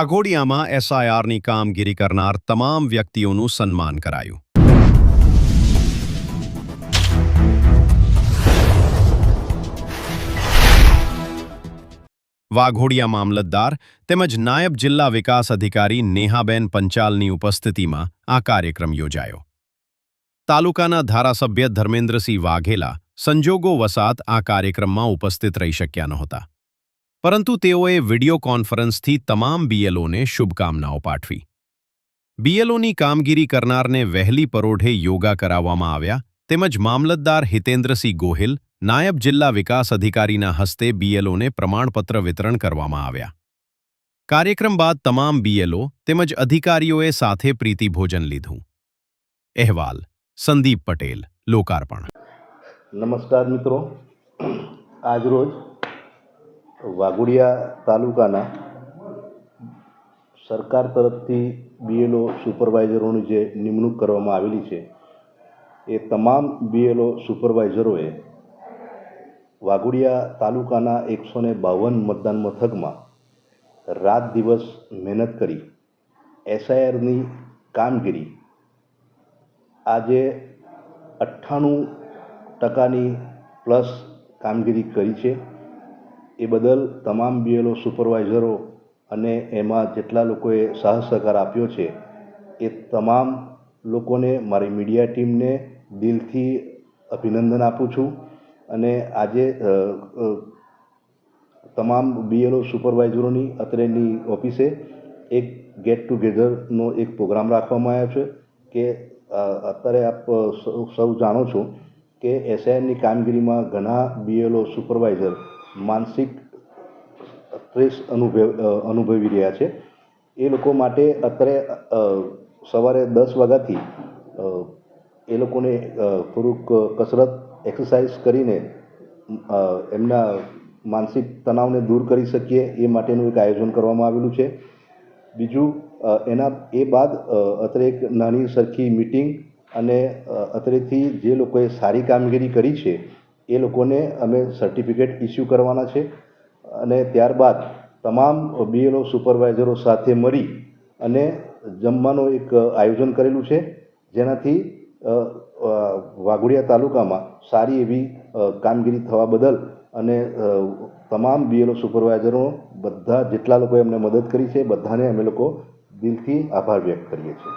વાઘોડિયામાં એસઆઈઆરની કામગીરી કરનાર તમામ વ્યક્તિઓનું સન્માન કરાયું. વાઘોડિયા મામલતદાર તેમજ નાયબ જિલ્લા વિકાસ અધિકારી નેહાબેન પંચાલની ઉપસ્થિતિમાં આ કાર્યક્રમ યોજાયો. તાલુકાના ધારાસભ્ય ધર્મેન્દ્રસિંહ વાઘેલા સંજોગો વસાત આ કાર્યક્રમમાં ઉપસ્થિત રહી શક્યા નહોતા. પરંતુ તેઓએ વિડિયો કોન્ફરન્સથી તમામ બીએલઓને શુભકામનાઓ પાઠવી. બીએલઓની કામગીરી કરનારને વહેલી પરોઢે યોગા કરાવવામાં આવ્યા તેમજ મામલતદાર હિતેન્દ્રસિંહ ગોહિલ નાયબ જિલ્લા વિકાસ અધિકારીના હસ્તે બીએલઓને પ્રમાણપત્ર વિતરણ કરવામાં આવ્યા. કાર્યક્રમ બાદ તમામ બીએલઓ તેમજ અધિકારીઓએ સાથે પ્રીતિભોજન લીધું. અહેવાલ, સંદીપ પટેલ, લોકાર્પણ. નમસ્કાર મિત્રો. આજરોજ વાઘોડિયા તાલુકાના સરકાર તરફથી બીએલઓ સુપરવાઇઝરોની જે નિમણૂક કરવામાં આવેલી છે, એ તમામ બીએલઓ સુપરવાઇઝરોએ વાઘોડિયા તાલુકાના એકસો ને બાવન મતદાન મથકમાં રાત દિવસ મહેનત કરી એસઆઈઆરની કામગીરી આજે અઠ્ઠાણું ટકાની પ્લસ કામગીરી કરી છે. એ બદલ તમામ બીએલઓ સુપરવાઇઝરો અને એમાં જેટલા લોકોએ સાહસ સહકાર આપ્યો છે, એ તમામ લોકોને મારી મીડિયા ટીમને દિલથી અભિનંદન આપું છું. અને આજે તમામ બીએલઓ સુપરવાઇઝરોની અત્રેની ઓફિસે એક ગેટ ટુગેધરનો એક પ્રોગ્રામ રાખવામાં આવ્યો છે કે અત્યારે આપ સૌ સૌ જાણો છો કે એસઆઈઆરની કામગીરીમાં ઘણા બીએલઓ સુપરવાઇઝર માનસિક સ્ટ્રેસ અનુભવ અનુભવી રહ્યા છે. એ લોકો માટે અત્યારે સવારે દસ વાગ્યાથી એ લોકોને થોડુંક કસરત, એક્સરસાઇઝ કરીને એમના માનસિક તણાવને દૂર કરી શકીએ એ માટેનું એક આયોજન કરવામાં આવેલું છે. બીજું એના, એ બાદ અત્યારે એક નાની સરખી મિટિંગ અને અત્યારેથી જે લોકોએ સારી કામગીરી કરી છે એ લોકોને અમે સર્ટિફિકેટ ઇસ્યુ કરવાના છે અને ત્યારબાદ તમામ બીએલઓ સુપરવાઇઝરો સાથે મળી અને જમવાનું એક આયોજન કરેલું છે. જેનાથી વાઘોડિયા તાલુકામાં સારી એવી કામગીરી થવા બદલ અને તમામ બીએલઓ સુપરવાઇઝરો બધા જેટલા લોકોએ અમને મદદ કરી છે, બધાને અમે લોકો દિલથી આભાર વ્યક્ત કરીએ છીએ.